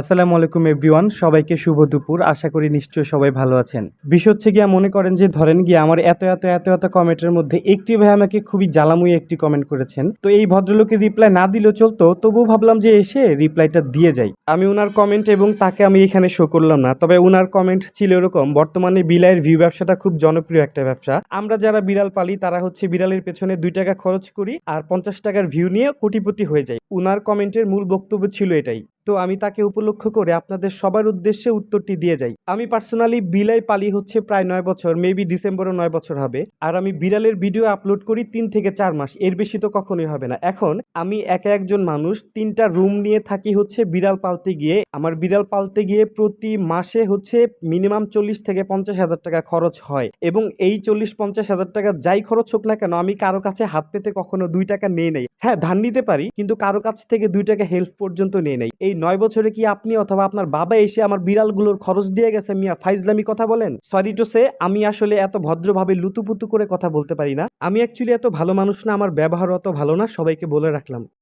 আসসালামু আলাইকুম এভরিওয়ান, সবাইকে শুভ দুপুর। আশা করি নিশ্চয়ই সবাই ভালো আছেন। বিষয় হচ্ছে গিয়া মনে করেন যে, ধরেন গিয়ে আমার এত এত এত এত কমেন্টের মধ্যে একটি ভাই আমাকে খুবই জ্বালাময়ী একটি কমেন্ট করেছেন। তো এই ভদ্রলোকের রিপ্লাই না দিলেও চলতো, তবুও ভাবলাম যে এসে রিপ্লাইটা দিয়ে যাই। আমি ওনার কমেন্ট এবং তাকে আমি এখানে শো করলাম না। তবে ওনার কমেন্ট ছিল এরকম, বর্তমানে বিলাইয়ের ভিউ ব্যবসাটা খুব জনপ্রিয় একটা ব্যবসা। আমরা যারা বিড়াল পালি, তারা হচ্ছে বিড়ালের পেছনে দুই টাকা খরচ করি আর পঞ্চাশ টাকার ভিউ নিয়ে কোটিপতি হয়ে যায় উনার কমেন্টের মূল বক্তব্য ছিল এটাই। তো আমি তাকে উপলক্ষ করে আপনাদের সবার উদ্দেশ্যে উত্তরটি দিয়ে যাই। আমি পার্সোনালি বিলাই পালি হচ্ছে প্রায় নয় বছর মেবি ডিসেম্বরও নয় বছর হবে। আর আমি বিড়ালের ভিডিও আপলোড করি তিন থেকে চার মাস, এর বেশি তো কখনোই হবে না। এখন আমি একা একজন মানুষ, তিনটা রুম নিয়ে থাকি হচ্ছে বিড়াল পালতে গিয়ে। আমার বিড়াল পালতে গিয়ে প্রতি মাসে হচ্ছে মিনিমাম চল্লিশ থেকে পঞ্চাশ হাজার টাকা খরচ হয়। এবং এই চল্লিশ পঞ্চাশ হাজার টাকা যাই খরচ হোক না কেন, আমি কারও কাছে হাত পেতে কখনো দুই টাকা নিয়ে নেই। হ্যাঁ ধান নিতে পারি, কিন্তু কারও কাছ থেকে দুই টাকা হেল্প পর্যন্ত নিয়ে নেই। এই নয় বছরে কি আপনি অথবা আপনার বাবা এসে আমার বিড়ালগুলোর খরচ দিয়ে গেছে, মিয়া। ফাইজলামি কথা বলেন? সরি টু সে আমি আসলে এত ভদ্রভাবে লুতুপুতু করে কথা বলতে পারি না। আমি অ্যাকচুয়ালি এত ভালো মানুষ না, আমার ব্যবহার অত ভালো না, সবাইকে বলে রাখলাম।